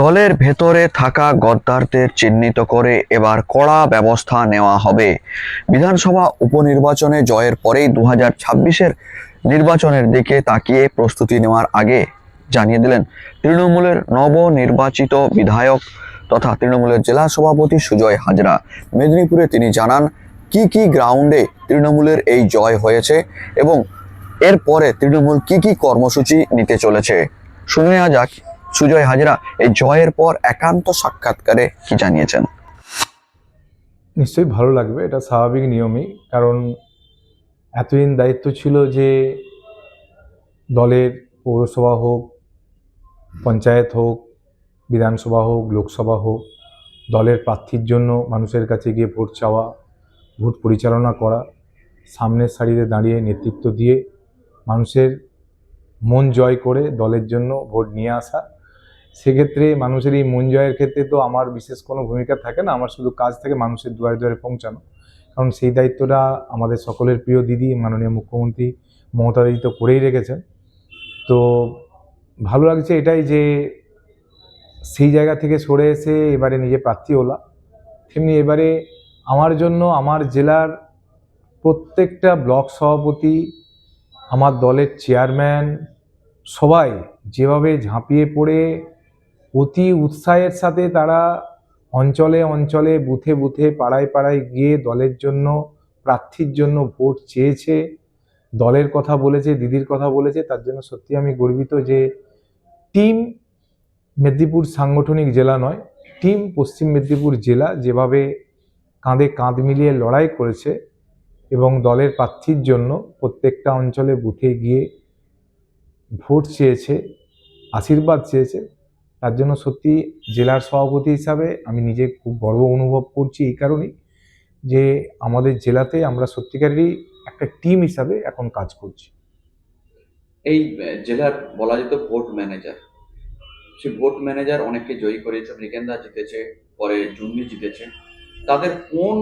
দলের ভেতরে থাকা গদ্দারদের চিহ্নিত করে এবার কড়া ব্যবস্থা নেওয়া হবে। বিধানসভা উপনির্বাচনে জয়ের পরেই দু হাজার নির্বাচনের দিকে তাকিয়ে প্রস্তুতি নেওয়ার আগে জানিয়ে দিলেন, তৃণমূলের নবনির্বাচিত বিধায়ক তথা তৃণমূলের জেলা সভাপতি সুজয় হাজরা। মেদিনীপুরে তিনি জানান, কি কি গ্রাউন্ডে তৃণমূলের এই জয় হয়েছে এবং এরপরে তৃণমূল কি কি কর্মসূচি নিতে চলেছে? শুনে নেওয়া যাক সুজয় হাজরা এই জয়ের পর একান্ত সাক্ষাৎকারে কি জানিয়েছেন? নিশ্চয়ই ভালো লাগবে, এটা স্বাভাবিক নিয়মই। কারণ এতদিন দায়িত্ব ছিল যে দলের পৌরসভা হোক, পঞ্চায়েত হোক, বিধানসভা হোক, লোকসভা হোক, দলের প্রার্থীর জন্য মানুষের কাছে গিয়ে ভোট চাওয়া, ভোট পরিচালনা করা, সামনের সারিতে দাঁড়িয়ে নেতৃত্ব দিয়ে মানুষের মন জয় করে দলের জন্য ভোট নিয়ে আসা সেক্ষেত্রে মানুষের এই মন জয়ের ক্ষেত্রে তো আমার বিশেষ কোনো ভূমিকা থাকে না, আমার শুধু কাজ থাকে মানুষের দুয়ারে দুয়ারে পৌঁছানো। কারণ সেই দায়িত্বটা আমাদের সকলের প্রিয় দিদি, মাননীয় মুখ্যমন্ত্রী মমতা দিদি তো করেই রেখেছেন। তো ভালো লাগছে এটাই যে সেই জায়গা থেকে সরে এসে এবারে নিজে প্রার্থী হলাম। তেমনি এবারে আমার জন্য আমার জেলার প্রত্যেকটা ব্লক সভাপতি, আমার দলের চেয়ারম্যান সবাই যেভাবে ঝাঁপিয়ে পড়ে অতি উৎসাহের সাথে তারা অঞ্চলে অঞ্চলে, বুথে বুথে, পাড়ায় পাড়ায় গিয়ে দলের জন্য, প্রার্থীর জন্য ভোট চেয়েছে। দলের কথা বলেছে, দিদির কথা বলেছে, তার জন্য সত্যি আমি গর্বিত যে টিম মেদিনীপুর সাংগঠনিক জেলা নয়, টিম পশ্চিম মেদিনীপুর জেলা যেভাবে কাঁধে কাঁধ মিলিয়ে লড়াই করেছে এবং দলের প্রার্থীর জন্য প্রত্যেকটা অঞ্চলে বুথে গিয়ে ভোট চেয়েছে, আশীর্বাদ চেয়েছে তার জন্য সত্যি জেলার সভাপতি হিসাবে আমি নিজে খুব গর্ব অনুভব করছি এই কারণেই যে আমাদের জেলাতে আমরা সত্যিকারেরই একটা টিম হিসাবে এখন কাজ করছি। এই জেলার বলা যেত ভোট ম্যানেজার। সে ভোট ম্যানেজার অনেককে জয়ী করেছে মৃগেন্দা জিতেছে পরে জুন্নি জিতেছে। তাদের কোন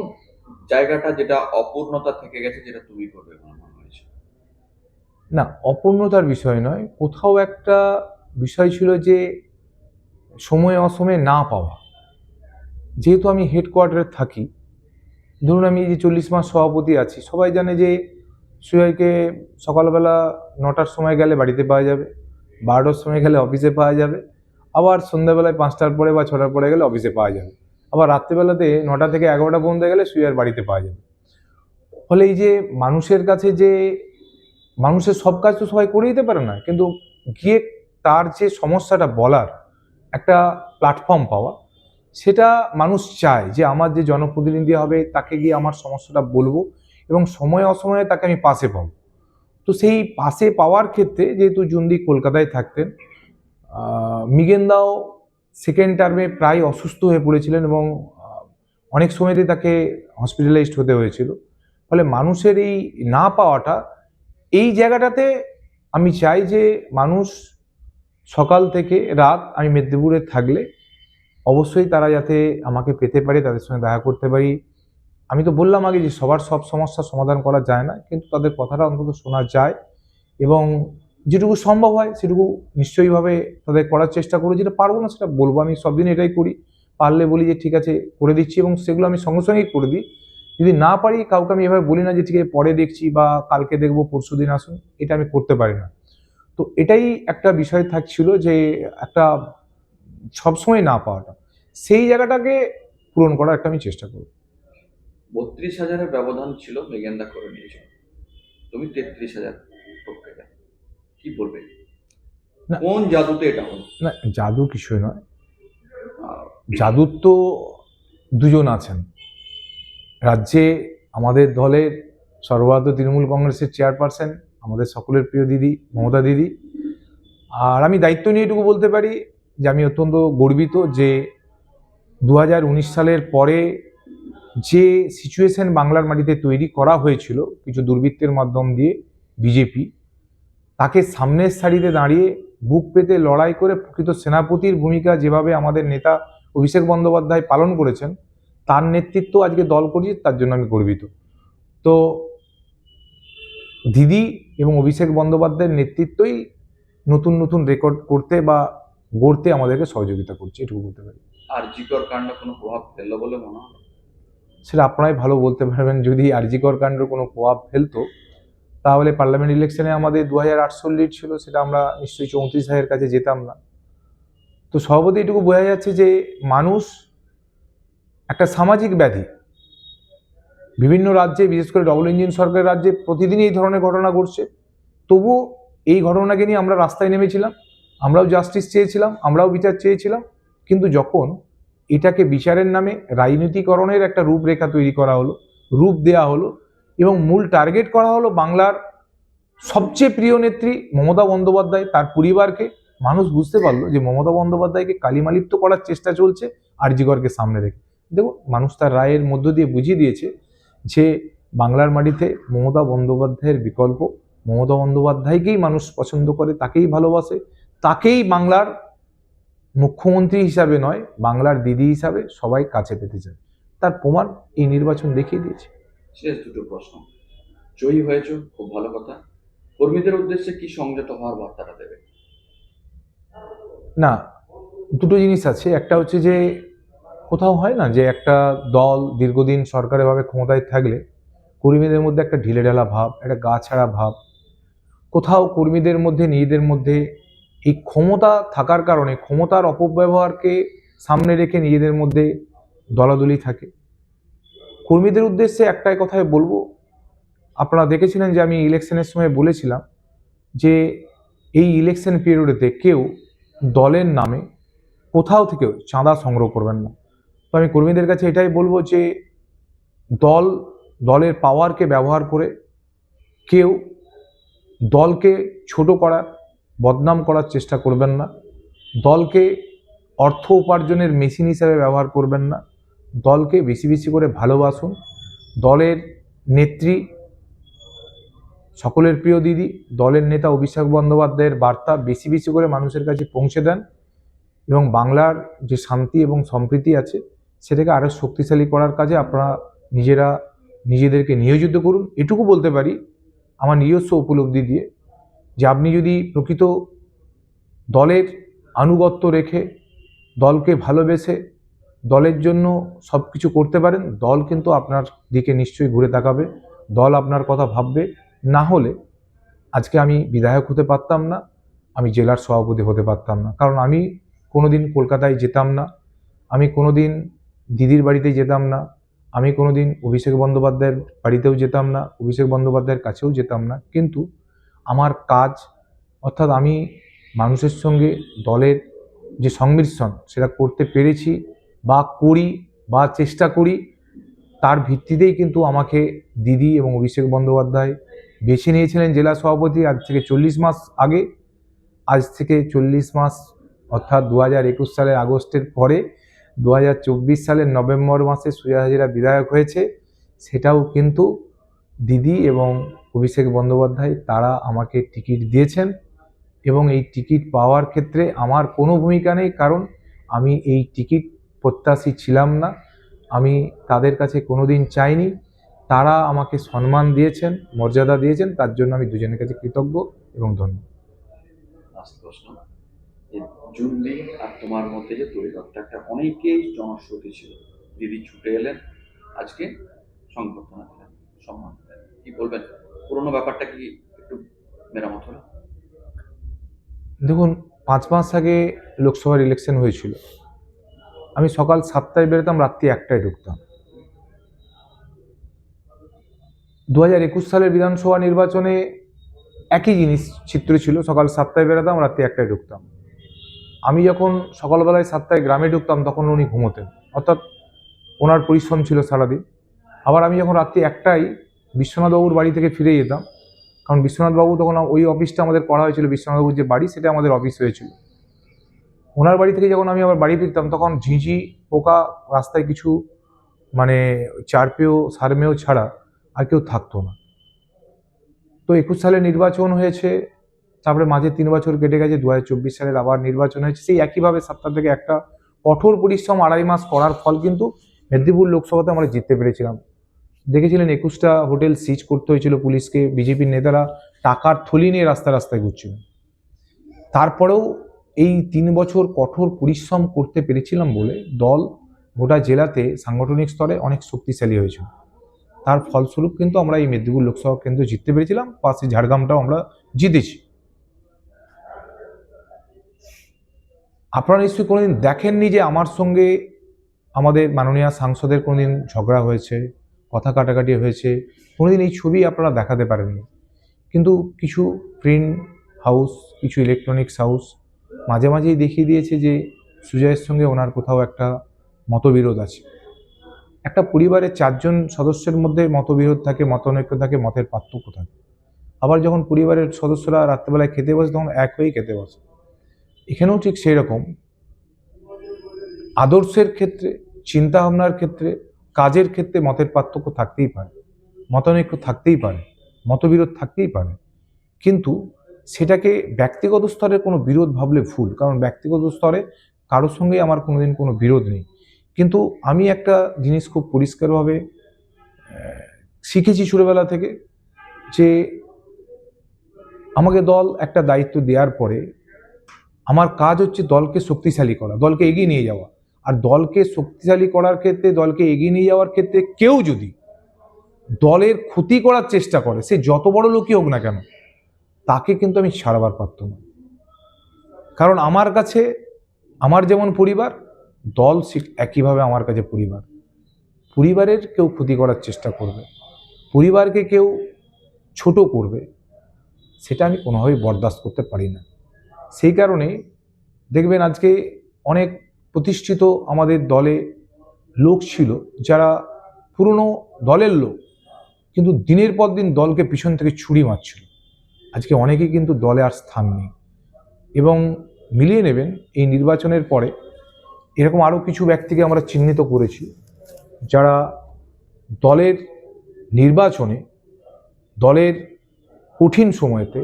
জায়গাটা যেটা অপূর্ণতা থেকে গেছে যেটা তুমি করবে মনে হয়েছে? না অপূর্ণতার বিষয় নয়। কোথাও একটা বিষয় ছিল যে সময়ে অসময়ে না পাওয়া। যেহেতু আমি হেডকোয়ার্টারে থাকি, ধরুন আমি যে চল্লিশ মাস সভাপতি আছি, সবাই জানে যে সুজয়কে সকালবেলা নটার সময় গেলে বাড়িতে পাওয়া যাবে, বারোটার সময় গেলে অফিসে পাওয়া যাবে, আবার সন্ধ্যাবেলায় পাঁচটার পরে বা ছটার পরে গেলে অফিসে পাওয়া যাবে, আবার রাত্রেবেলাতে নটা থেকে এগারোটা পর্যন্ত গেলে সুজয়ের বাড়িতে পাওয়া যাবে। ফলে এই যে মানুষের কাছে যে, মানুষের সব কাজ তো সবাই করে দিতে পারে না, কিন্তু গিয়ে তার যে সমস্যাটা বলার একটা প্ল্যাটফর্ম পাওয়া। সেটা মানুষ চায় যে আমার যে জনপ্রতিনিধি হবে, তাকে গিয়ে আমার সমস্যাটা বলব এবং সময় অসময়ে তাকে আমি পাশে পাবো। তো সেই পাশে পাওয়ার ক্ষেত্রে যেহেতু জুন্দি কলকাতায় থাকতেন মিগেনদাও সেকেন্ড টার্মে প্রায় অসুস্থ হয়ে পড়েছিলেন এবং অনেক সময়তে তাকে হসপিটালাইজড হতে হয়েছিল। ফলে মানুষের এই না পাওয়াটা, এই জায়গাটাতে আমি চাই যে মানুষ সকাল থেকে রাত আমি মেদিনীপুরে থাকলে অবশ্যই তারা যাতে আমাকে পেতে পারে, তাদের সঙ্গে দেখা করতে পারি। আমি তো বললাম আগে যে সবার সব সমস্যার সমাধান করা যায় না, কিন্তু তাদের কথাটা অন্তত শোনা যায় এবং যেটুকু সম্ভব হয় সেটুকু নিশ্চয়ইভাবে তাদের করার চেষ্টা করি যেটা পারব না সেটা বলব। আমি সব দিন এটাই করি। পারলে বলি যে ঠিক আছে করে দিচ্ছি এবং সেগুলো আমি সঙ্গে সঙ্গেই করে দিই। যদি না পারি, কাউকে আমি এভাবে বলি না যে, ঠিক আছে, পরে দেখছি বা কালকে দেখব, পরশু দিন আসুন। এটা আমি করতে পারি না। তো এটাই একটা বিষয় থাকছিল যে একটা সবসময় না পাওয়াটা। সেই জায়গাটাকে পূরণ করার একটা আমি চেষ্টা করব। বত্রিশ হাজারের ব্যবধান ছিল মৃগেন্দা করে নিয়েছিল। তুমি তেত্রিশ হাজার কি বলবে? না। কোন জাদুতে এটা হলো না জাদু কিছুই নয়। জাদুর তো দুজন আছেন। রাজ্যে আমাদের দলের সর্বভারতীয় তৃণমূল কংগ্রেসের চেয়ারপারসন আমাদের সকলের প্রিয় দিদি, মমতা দিদি। আর আমি দায়িত্ব নিয়ে এটুকু বলতে পারি যে আমি অত্যন্ত গর্বিত যে দু হাজার উনিশ সালের পরে যে সিচুয়েশন বাংলার মাটিতে তৈরি করা হয়েছিল কিছু দুর্বৃত্তের মাধ্যম দিয়ে বিজেপি, তাকে সামনের সারিতে দাঁড়িয়ে বুক পেতে লড়াই করে প্রকৃত সেনাপতির ভূমিকা যেভাবে আমাদের নেতা অভিষেক বন্দ্যোপাধ্যায় পালন করেছেন, তার নেতৃত্ব আজকে দল করছি, তার জন্য আমি গর্বিত। তো দিদি এবং অভিষেক বন্দ্যোপাধ্যায়ের নেতৃত্বই নতুন নতুন রেকর্ড করতে বা গড়তে আমাদেরকে সহযোগিতা করছে এটুকু বলতে পারি। আর জিকর কাণ্ড কোনো প্রভাব ফেলল বলে মনে হয়? সেটা আপনারাই ভালো বলতে পারবেন যদি আর আরজিকর কাণ্ডের কোনো প্রভাব ফেলতো তাহলে পার্লামেন্ট ইলেকশনে আমাদের দু হাজার আটশো লিড ছিল সেটা আমরা নিশ্চয়ই চৌত্রিশ হাজারের কাছে যেতাম না। তো সভাপতি এটুকু বোঝা যাচ্ছে যে মানুষ একটা সামাজিক ব্যাধি বিভিন্ন রাজ্যে, বিশেষ করে ডবল ইঞ্জিন সরকারের রাজ্যে প্রতিদিনই এই ধরনের ঘটনা ঘটছে। তবুও এই ঘটনাকে নিয়ে আমরা রাস্তায় নেমেছিলাম, আমরাও জাস্টিস চেয়েছিলাম, আমরাও বিচার চেয়েছিলাম, কিন্তু যখন এটাকে বিচারের নামে রাজনীতিকরণের একটা রূপরেখা তৈরি করা হলো, রূপ দেয়া হলো এবং মূল টার্গেট করা হলো বাংলার সবচেয়ে প্রিয় নেত্রী মমতা বন্দ্যোপাধ্যায় তার পরিবারকে, মানুষ বুঝতে পারল যে মমতা বন্দ্যোপাধ্যায়কে কালিমালিপ্ত করার চেষ্টা চলছে আরজিগরকে সামনে রেখে। দেখুন, মানুষ তার রায়ের মধ্য দিয়ে বুঝিয়ে দিয়েছে যে বাংলার মাটিতে মমতা বন্দ্যোপাধ্যায়ের বিকল্প মমতা বন্দ্যোপাধ্যায়কেই মানুষ পছন্দ করে তাকেই ভালোবাসে তাকেই বাংলার মুখ্যমন্ত্রী হিসাবে নয় বাংলার দিদি হিসাবে সবাই কাছে পেতে চায়। তার প্রমাণ এই নির্বাচন দেখিয়ে দিয়েছে। শেষ দুটো প্রশ্ন। জয়ী হয়েছ খুব ভালো কথা। কর্মীদের উদ্দেশ্যে কি সংযত হওয়ার বার্তাটা দেবে? না দুটো জিনিস আছে। একটা হচ্ছে যে কোথাও হয় না যে একটা দল দীর্ঘদিন সরকারিভাবে ক্ষমতায় থাকলে কর্মীদের মধ্যে একটা ঢিলেঢালা ভাব, একটা গা ছাড়া ভাব। কোথাও কর্মীদের মধ্যে, নিজেদের মধ্যে এই ক্ষমতা থাকার কারণে, ক্ষমতার অপব্যবহারকে সামনে রেখে নিজেদের মধ্যে দলাদলি থাকে। কর্মীদের উদ্দেশ্যে একটাই কথাই বলব। আপনারা দেখেছিলেন যে আমি ইলেকশনের সময় বলেছিলাম যে এই ইলেকশন পিরিয়ডেতে কেউ দলের নামে কোথাও থেকেও চাঁদা সংগ্রহ করবেন না। তো আমি কর্মীদের কাছে এটাই বলব যে দল, দলের পাওয়ারকে ব্যবহার করে কেউ দলকে ছোট করার, বদনাম করার চেষ্টা করবেন না। দলকে অর্থ উপার্জনের মেশিন হিসাবে ব্যবহার করবেন না। দলকে বেশি বেশি করে ভালোবাসুন। দলের নেত্রী সকলের প্রিয় দিদি, দলের নেতা অভিষেক বন্দ্যোপাধ্যায়ের বার্তা বেশি বেশি করে মানুষের কাছে পৌঁছে দেন এবং বাংলার যে শান্তি এবং সম্প্রীতি আছে সেটাকে আরও শক্তিশালী করার কাজে আপনারা নিজেরা নিজেদেরকে নিয়োজিত করুন। এটুকু বলতে পারি আমার নিজস্ব উপলব্ধি দিয়ে যে আপনি যদি প্রকৃত দলের আনুগত্য রেখে দলকে ভালোবেসে দলের জন্য সব কিছু করতে পারেন, দল কিন্তু আপনার দিকে নিশ্চয়ই ঘুরে তাকাবে, দল আপনার কথা ভাববে। না হলে আজকে আমি বিধায়ক হতে পারতাম না, আমি জেলার সভাপতি হতে পারতাম না। কারণ আমি কোনোদিন কলকাতায় যেতাম না, আমি কোনোদিন দিদির বাড়িতে যেতাম না, আমি কোনোদিন অভিষেক বন্দ্যোপাধ্যায়ের বাড়িতেও যেতাম না, অভিষেক বন্দ্যোপাধ্যায়ের কাছেও যেতাম না। কিন্তু আমার কাজ, অর্থাৎ আমি মানুষের সঙ্গে দলের যে সংমিশ্রণ, সেটা করতে পেরেছি বা করি বা চেষ্টা করি, তার ভিত্তিতেই কিন্তু আমাকে দিদি এবং অভিষেক বন্দ্যোপাধ্যায় বেছে নিয়েছিলেন জেলা সভাপতি আজ থেকে চল্লিশ মাস আগে। আজ থেকে চল্লিশ মাস, অর্থাৎ দু হাজার একুশ সালের আগস্টের পরে দু হাজার চব্বিশ সালের নভেম্বর মাসে সুজা হাজিরা বিধায়ক হয়েছে। সেটাও কিন্তু দিদি এবং অভিষেক বন্দ্যোপাধ্যায়, তারা আমাকে টিকিট দিয়েছেন এবং এই টিকিট পাওয়ার ক্ষেত্রে আমার কোনো ভূমিকা নেই, কারণ আমি এই টিকিট প্রত্যাশী ছিলাম না। আমি তাদের কাছে কোনো দিন চাইনি। তারা আমাকে সম্মান দিয়েছেন, মর্যাদা দিয়েছেন, তার জন্য আমি দুজনের কাছে কৃতজ্ঞ এবং ধন্যবাদ যে জুনলি আর তোমার মধ্যে যে তৈরিরটা একটা অনেকেই জনশ্রুতি ছিল। দিদি ছুটে এলেন, আজকে সংবর্ধনা দিলেন, সম্মান দিলেন। কি বলবেন? পুরোনো ব্যাপারটা কি একটু মেরামত হলো? দেখুন, পাঁচ মাস আগে লোকসভার ইলেকশন হয়েছিল। আমি সকাল সাতটায় বেরোতাম, রাত্রি একটায় ঢুকতাম। দু হাজার একুশ সালের বিধানসভা নির্বাচনে একই জিনিস, চিত্র ছিল। সকাল সাতটায় বেরোতাম, রাত্রি একটায় ঢুকতাম। আমি যখন সকালবেলায় সাতটায় গ্রামে ঢুকতাম, তখন উনি ঘুমোতেন। অর্থাৎ ওনার পরিশ্রম ছিল সারাদিন। আবার আমি যখন রাত্রি একটাই বিশ্বনাথবাবুর বাড়ি থেকে ফিরে যেতাম, কারণ বিশ্বনাথবাবু তখন ওই অফিসটা আমাদের করা হয়েছিল, বিশ্বনাথবাবুর যে বাড়ি, সেটা আমাদের অফিস হয়েছিল। ওনার বাড়ি থেকে যখন আমি আবার বাড়ি ফিরতাম, তখন ঝিঁঝি পোকা রাস্তায় কিছু মানে চারপেও সারমেও ছাড়া আর কেউ থাকতো না। তো একুশ সালে নির্বাচন হয়েছে তারপরে মাঝে তিন বছর কেটে গেছে দু হাজার চব্বিশ সালের আবার নির্বাচন হয়েছে। সেই একইভাবে সাতটা থেকে একটা কঠোর পরিশ্রম আড়াই মাস করার ফল কিন্তু মেদিনীপুর লোকসভাতে আমরা জিততে পেরেছিলাম। দেখেছিলেন একুশটা হোটেল সিজ করতে হয়েছিল পুলিশকে, বিজেপির নেতারা টাকার থলি নিয়ে রাস্তা রাস্তায় ঘুরছিলেন। তারপরেও এই তিন বছর কঠোর পরিশ্রম করতে পেরেছিলাম বলে দল গোটা জেলাতে সাংগঠনিক স্তরে অনেক শক্তিশালী হয়েছিল তার ফলস্বরূপ কিন্তু আমরা এই মেদিনীপুর লোকসভা কেন্দ্র জিততে পেরেছিলাম, পাশে ঝাড়গ্রামটাও আমরা জিতেছি। আপনারা নিশ্চয়ই কোনোদিন দেখেননি যে আমার সঙ্গে আমাদের মাননীয় সাংসদের কোনোদিন ঝগড়া হয়েছে, কথা কাটাকাটি হয়েছে। কোনোদিন এই ছবি আপনারা দেখাতে পারেননি। কিন্তু কিছু প্রিন্ট হাউস, কিছু ইলেকট্রনিক্স হাউস মাঝে মাঝেই দেখিয়ে দিয়েছে যে সুজয়ের সঙ্গে ওনার কোথাও একটা মতবিরোধ আছে। একটা পরিবারের চারজন সদস্যের মধ্যে মতবিরোধ থাকে, মতনৈক্য থাকে, মতের পার্থক্য থাকে। আবার যখন পরিবারের সদস্যরা রাত্রেবেলায় খেতে বসে, তখন এক হয়েই খেতে বসে। এখানেও ঠিক সেই রকম আদর্শের ক্ষেত্রে, চিন্তাভাবনার ক্ষেত্রে, কাজের ক্ষেত্রে মতের পার্থক্য থাকতেই পারে। মতানৈক্য থাকতেই পারে, মতবিরোধ থাকতেই পারে। কিন্তু সেটাকে ব্যক্তিগত স্তরে কোনো বিরোধ ভাবলে ভুল, কারণ ব্যক্তিগত স্তরে কারোর সঙ্গেই আমার কোনোদিন কোনো বিরোধ নেই। কিন্তু আমি একটা জিনিস খুব পরিষ্কারভাবে শিখেছি ছোটোবেলা থেকে যে আমাকে দল একটা দায়িত্ব দেওয়ার পরে আমার কাজ হচ্ছে দলকে শক্তিশালী করা, দলকে এগিয়ে নিয়ে যাওয়া। আর দলকে শক্তিশালী করার ক্ষেত্রে, দলকে এগিয়ে নিয়ে যাওয়ার ক্ষেত্রে কেউ যদি দলের ক্ষতি করার চেষ্টা করে, সে যত বড় লোকই হোক না কেন, তাকে কিন্তু আমি ছাড়বার পারত না। কারণ আমার কাছে, আমার যেমন পরিবার, দল একইভাবে আমার কাছে পরিবার। পরিবারের কেউ ক্ষতি করার চেষ্টা করবে, পরিবারকে কেউ ছোট করবে, সেটা আমি কোনোভাবেই বরদাস্ত করতে পারি না। সেই কারণে দেখবেন আজকে অনেক প্রতিষ্ঠিত আমাদের দলে লোক ছিল যারা পুরনো দলের লোক, কিন্তু দিনের পর দিন দলকে পিছন থেকে ছুরি মারছিল। আজকে অনেকেই কিন্তু দলে আর স্থান নেই। এবং মিলিয়ে নেবেন এই নির্বাচনের পরে এরকম আরও কিছু ব্যক্তিকে আমরা চিহ্নিত করেছি, যারা দলের নির্বাচনে, দলের কঠিন সময়তে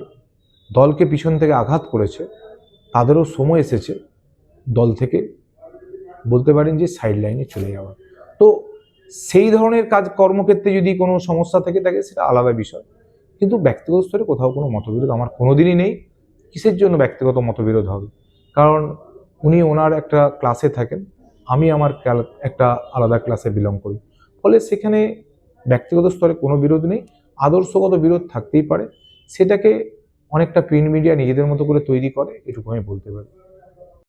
দলকে পিছন থেকে আঘাত করেছে। তাদেরও সময় এসেছে দল থেকে বলতে পারেন যে সাইড লাইনে চলে যাওয়া তো সেই ধরনের কাজ কর্মক্ষেত্রে যদি কোনো সমস্যা থেকে থাকে, সেটা আলাদা বিষয়। কিন্তু ব্যক্তিগত স্তরে কোথাও কোনো মতবিরোধ আমার কোনোদিনই নেই। কিসের জন্য ব্যক্তিগত মতবিরোধ হবে? কারণ উনি ওনার একটা ক্লাসে থাকেন, আমি আমার একটা আলাদা ক্লাসে বিলং করি। ফলে সেখানে ব্যক্তিগত স্তরে কোনো বিরোধ নেই। আদর্শগত বিরোধ থাকতেই পারে। সেটাকে অনেকটা প্রিন্ট মিডিয়া নিজেদের মতো করে তৈরি করে এটুকু আমি বলতে পারি।